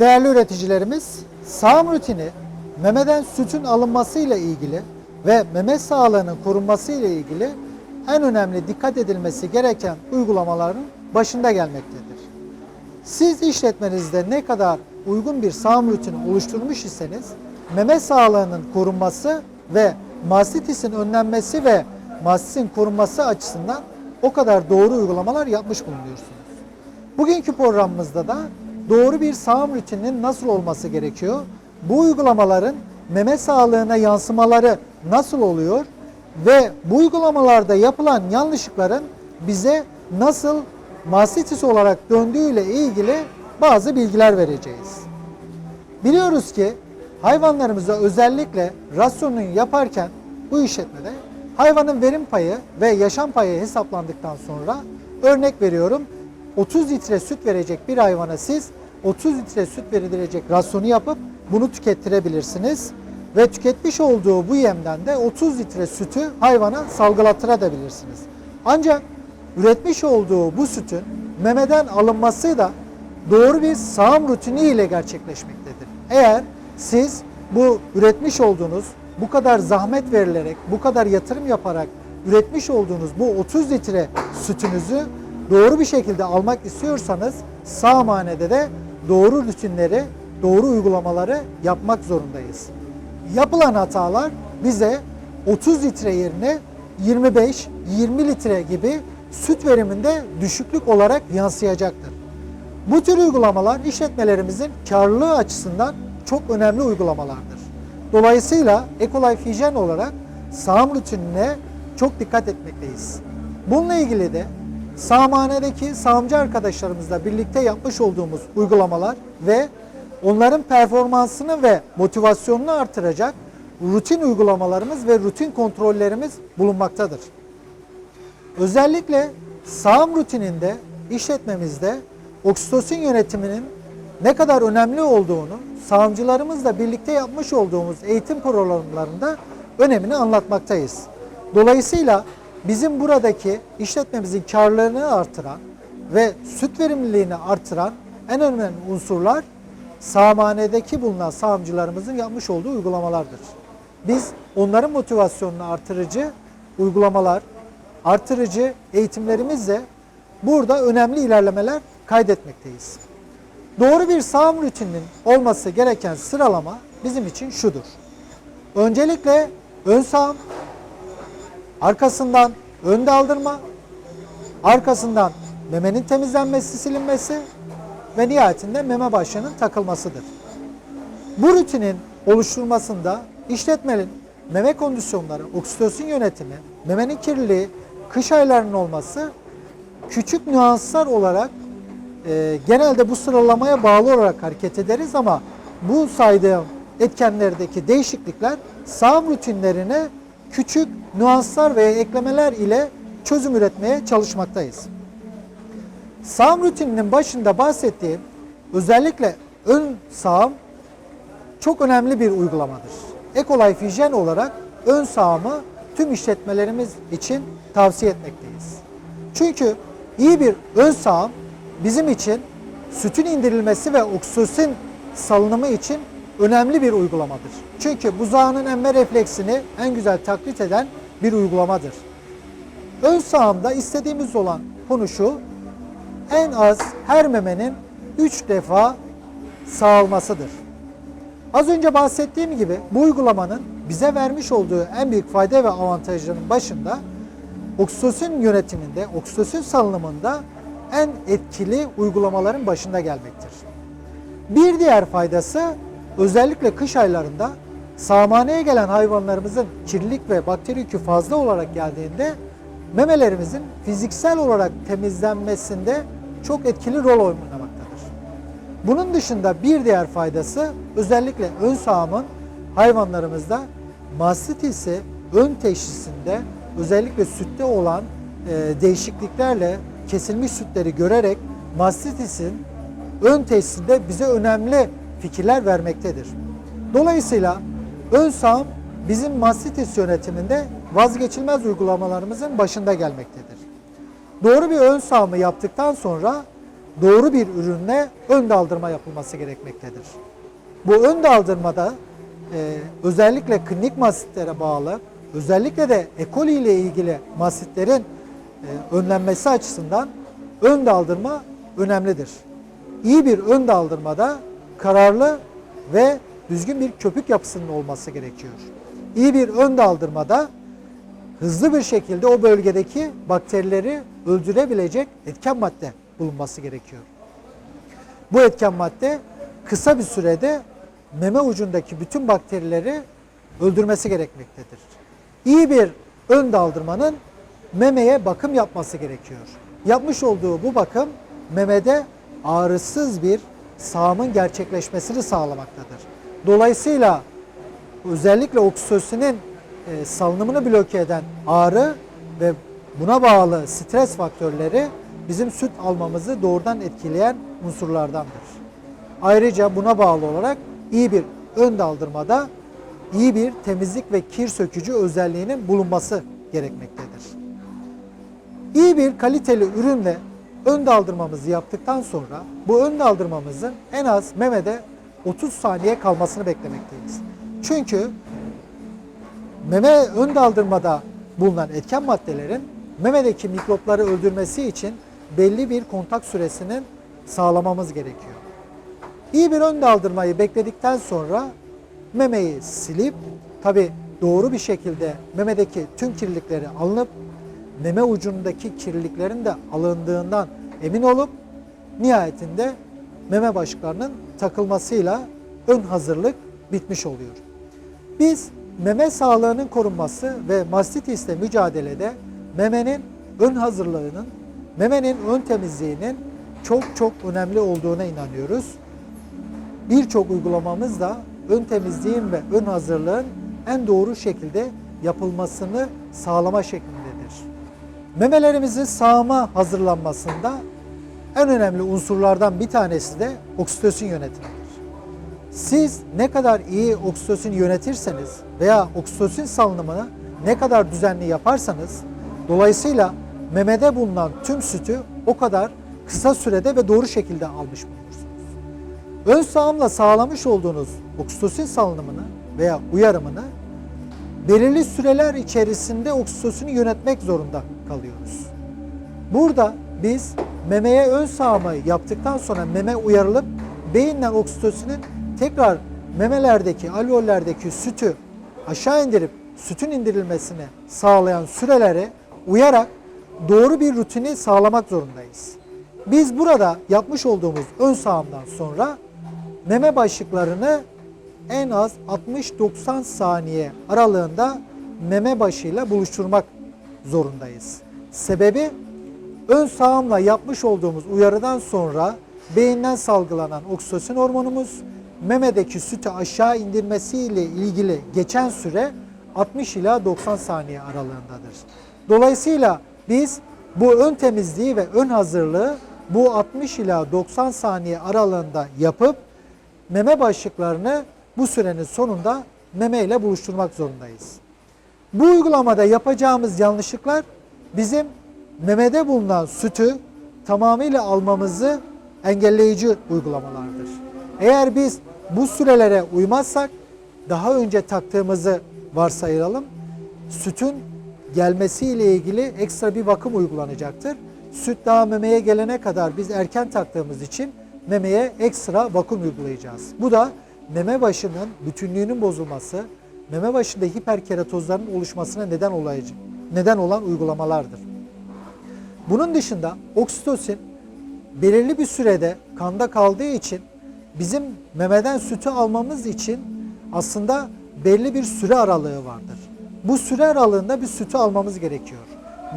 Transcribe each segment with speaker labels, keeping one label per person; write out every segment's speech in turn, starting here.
Speaker 1: Değerli üreticilerimiz, sağım rutini memeden sütün alınması ile ilgili ve meme sağlığının korunması ile ilgili en önemli dikkat edilmesi gereken uygulamaların başında gelmektedir. Siz işletmenizde ne kadar uygun bir sağım rutini oluşturmuş iseniz meme sağlığının korunması ve mastitisin önlenmesi ve mastitin korunması açısından o kadar doğru uygulamalar yapmış bulunuyorsunuz. Bugünkü programımızda da doğru bir sağım rutininin nasıl olması gerekiyor? Bu uygulamaların meme sağlığına yansımaları nasıl oluyor? Ve bu uygulamalarda yapılan yanlışlıkların bize nasıl mastitis olarak döndüğüyle ilgili bazı bilgiler vereceğiz. Biliyoruz ki hayvanlarımıza özellikle rasyonunu yaparken bu işletmede hayvanın verim payı ve yaşam payı hesaplandıktan sonra örnek veriyorum 30 litre süt verecek bir hayvana siz 30 litre süt verilecek rasyonu yapıp bunu tükettirebilirsiniz ve tüketmiş olduğu bu yemden de 30 litre sütü hayvana salgılatırabilirsiniz. Ancak üretmiş olduğu bu sütün memeden alınması da doğru bir sağım rutini ile gerçekleşmektedir. Eğer siz bu üretmiş olduğunuz bu kadar zahmet verilerek, bu kadar yatırım yaparak üretmiş olduğunuz bu 30 litre sütünüzü doğru bir şekilde almak istiyorsanız sağmanede de doğru rutinleri, doğru uygulamaları yapmak zorundayız. Yapılan hatalar bize 30 litre yerine 25, 20 litre gibi süt veriminde düşüklük olarak yansıyacaktır. Bu tür uygulamalar işletmelerimizin karlılığı açısından çok önemli uygulamalardır. Dolayısıyla Ecolife Hijyen olarak sağım rutinine çok dikkat etmekteyiz. Bununla ilgili de sağmanedeki sağımcı arkadaşlarımızla birlikte yapmış olduğumuz uygulamalar ve onların performansını ve motivasyonunu artıracak rutin uygulamalarımız ve rutin kontrollerimiz bulunmaktadır. Özellikle sağım rutininde işletmemizde oksitosin yönetiminin ne kadar önemli olduğunu sağımcılarımızla birlikte yapmış olduğumuz eğitim programlarında önemini anlatmaktayız. Dolayısıyla bizim buradaki işletmemizin karlılığını artıran ve süt verimliliğini artıran en önemli unsurlar sağmanedeki bulunan sağımcılarımızın yapmış olduğu uygulamalardır. Biz onların motivasyonunu artırıcı uygulamalar, artırıcı eğitimlerimizle burada önemli ilerlemeler kaydetmekteyiz. Doğru bir sağım rutininin olması gereken sıralama bizim için şudur. Öncelikle ön sağım, arkasından ön daldırma, arkasından memenin temizlenmesi, silinmesi ve nihayetinde meme başlığının takılmasıdır. Bu rutinin oluşturulmasında işletmenin meme kondisyonları, oksitosin yönetimi, memenin kirliliği, kış aylarının olması küçük nüanslar olarak e, genelde bu sıralamaya bağlı olarak hareket ederiz ama bu saydığım etkenlerdeki değişiklikler sağım rutinlerine küçük nüanslar ve eklemeler ile çözüm üretmeye çalışmaktayız. Sağım rutininin başında bahsettiğim özellikle ön sağım çok önemli bir uygulamadır. Ecolife Hijyen olarak ön sağımı tüm işletmelerimiz için tavsiye etmekteyiz. Çünkü iyi bir ön sağım bizim için sütün indirilmesi ve oksitosin salınımı için önemli bir uygulamadır. Çünkü buzağının emme refleksini en güzel taklit eden bir uygulamadır. Ön sağımda istediğimiz olan konu şu, en az her memenin 3 defa sağılmasıdır. Az önce bahsettiğim gibi bu uygulamanın bize vermiş olduğu en büyük fayda ve avantajların başında oksitosin yönetiminde, oksitosin salınımında en etkili uygulamaların başında gelmektir. Bir diğer faydası özellikle kış aylarında sağmaneye gelen hayvanlarımızın kirlilik ve bakteri yükü fazla olarak geldiğinde memelerimizin fiziksel olarak temizlenmesinde çok etkili rol oynamaktadır. Bunun dışında bir diğer faydası özellikle ön sağımın hayvanlarımızda mastitisi ön teşhisinde özellikle sütte olan e, değişikliklerle kesilmiş sütleri görerek mastitisin ön teşhisinde bize önemli fikirler vermektedir. Dolayısıyla ön sağım bizim mastitis yönetiminde vazgeçilmez uygulamalarımızın başında gelmektedir. Doğru bir ön sağımı yaptıktan sonra doğru bir ürünle ön daldırma yapılması gerekmektedir. Bu ön daldırmada e, özellikle klinik mastitlere bağlı, özellikle de E. coli ile ilgili mastitlerin e, önlenmesi açısından ön daldırma önemlidir. İyi bir ön daldırmada kararlı ve düzgün bir köpük yapısının olması gerekiyor. İyi bir ön daldırmada hızlı bir şekilde o bölgedeki bakterileri öldürebilecek etken madde bulunması gerekiyor. Bu etken madde kısa bir sürede meme ucundaki bütün bakterileri öldürmesi gerekmektedir. İyi bir ön daldırmanın memeye bakım yapması gerekiyor. Yapmış olduğu bu bakım memede ağrısız bir sağımın gerçekleşmesini sağlamaktadır. Dolayısıyla özellikle oksitosinin e, salınımını bloke eden ağrı ve buna bağlı stres faktörleri bizim süt almamızı doğrudan etkileyen unsurlardandır. Ayrıca buna bağlı olarak iyi bir ön daldırmada iyi bir temizlik ve kir sökücü özelliğinin bulunması gerekmektedir. İyi bir kaliteli ürünle ön daldırmamızı yaptıktan sonra bu ön daldırmamızın en az memede 30 saniye kalmasını beklemekteyiz. Çünkü meme ön daldırmada bulunan etken maddelerin memedeki mikropları öldürmesi için belli bir kontak süresinin sağlamamız gerekiyor. İyi bir ön daldırmayı bekledikten sonra memeyi silip tabi doğru bir şekilde memedeki tüm kirlilikleri alınıp meme ucundaki kirliliklerin de alındığından emin olup nihayetinde meme başlıklarının takılmasıyla ön hazırlık bitmiş oluyor. Biz meme sağlığının korunması ve mastitisle mücadelede memenin ön hazırlığının, memenin ön temizliğinin çok çok önemli olduğuna inanıyoruz. Birçok uygulamamız da ön temizliğin ve ön hazırlığın en doğru şekilde yapılmasını sağlama şeklindedir. Memelerimizin sağıma hazırlanmasında en önemli unsurlardan bir tanesi de oksitosin yönetimidir. Siz ne kadar iyi oksitosin yönetirseniz veya oksitosin salınımını ne kadar düzenli yaparsanız dolayısıyla memede bulunan tüm sütü o kadar kısa sürede ve doğru şekilde almış bulunursunuz. Ön sağımla sağlamış olduğunuz oksitosin salınımını veya uyarımını belirli süreler içerisinde oksitosini yönetmek zorunda kalıyoruz. Burada biz memeye ön sağımı yaptıktan sonra meme uyarılıp beyinden oksitosinin tekrar memelerdeki, alveollerdeki sütü aşağı indirip sütün indirilmesini sağlayan sürelere uyarak doğru bir rutini sağlamak zorundayız. Biz burada yapmış olduğumuz ön sağımdan sonra meme başlıklarını en az 60-90 saniye aralığında meme başıyla buluşturmak zorundayız. Sebebi ön sağımla yapmış olduğumuz uyarıdan sonra beyinden salgılanan oksitosin hormonumuz memedeki sütü aşağı indirmesiyle ilgili geçen süre 60 ila 90 saniye aralığındadır. Dolayısıyla biz bu ön temizliği ve ön hazırlığı bu 60 ila 90 saniye aralığında yapıp meme başlıklarını bu sürenin sonunda meme ile buluşturmak zorundayız. Bu uygulamada yapacağımız yanlışlıklar bizim memede bulunan sütü tamamıyla almamızı engelleyici uygulamalardır. Eğer biz bu sürelere uymazsak daha önce taktığımızı varsayalım. Sütün gelmesiyle ilgili ekstra bir bakım uygulanacaktır. Süt daha memeye gelene kadar biz erken taktığımız için memeye ekstra vakum uygulayacağız. Bu da meme başının bütünlüğünün bozulması, meme başında hiperkeratozların oluşmasına neden olayıcı, neden olan uygulamalardır. Bunun dışında oksitosin belirli bir sürede kanda kaldığı için bizim memeden sütü almamız için aslında belli bir süre aralığı vardır. Bu süre aralığında bir sütü almamız gerekiyor.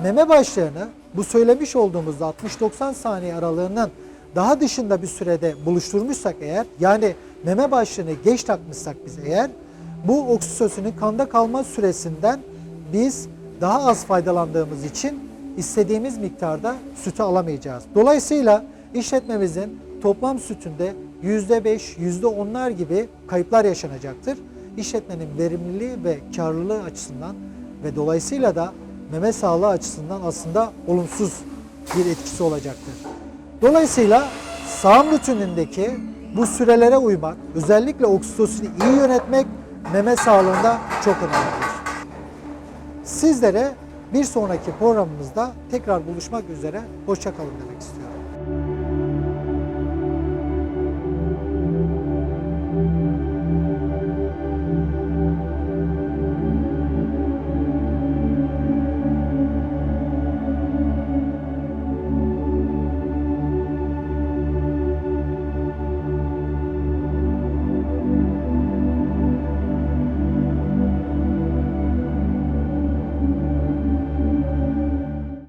Speaker 1: Meme başlığını bu söylemiş olduğumuz 60-90 saniye aralığının daha dışında bir sürede buluşturmuşsak eğer yani meme başlığını geç takmışsak biz eğer bu oksitosinin kanda kalma süresinden biz daha az faydalandığımız için istediğimiz miktarda sütü alamayacağız. Dolayısıyla işletmemizin toplam sütünde %5, %10'lar gibi kayıplar yaşanacaktır. İşletmenin verimliliği ve karlılığı açısından ve dolayısıyla da meme sağlığı açısından aslında olumsuz bir etkisi olacaktır. Dolayısıyla sağım rutinindeki bu sürelere uymak, özellikle oksitosini iyi yönetmek meme sağlığında çok önemlidir. Sizlere bir sonraki programımızda tekrar buluşmak üzere. Hoşçakalın demek istiyorum.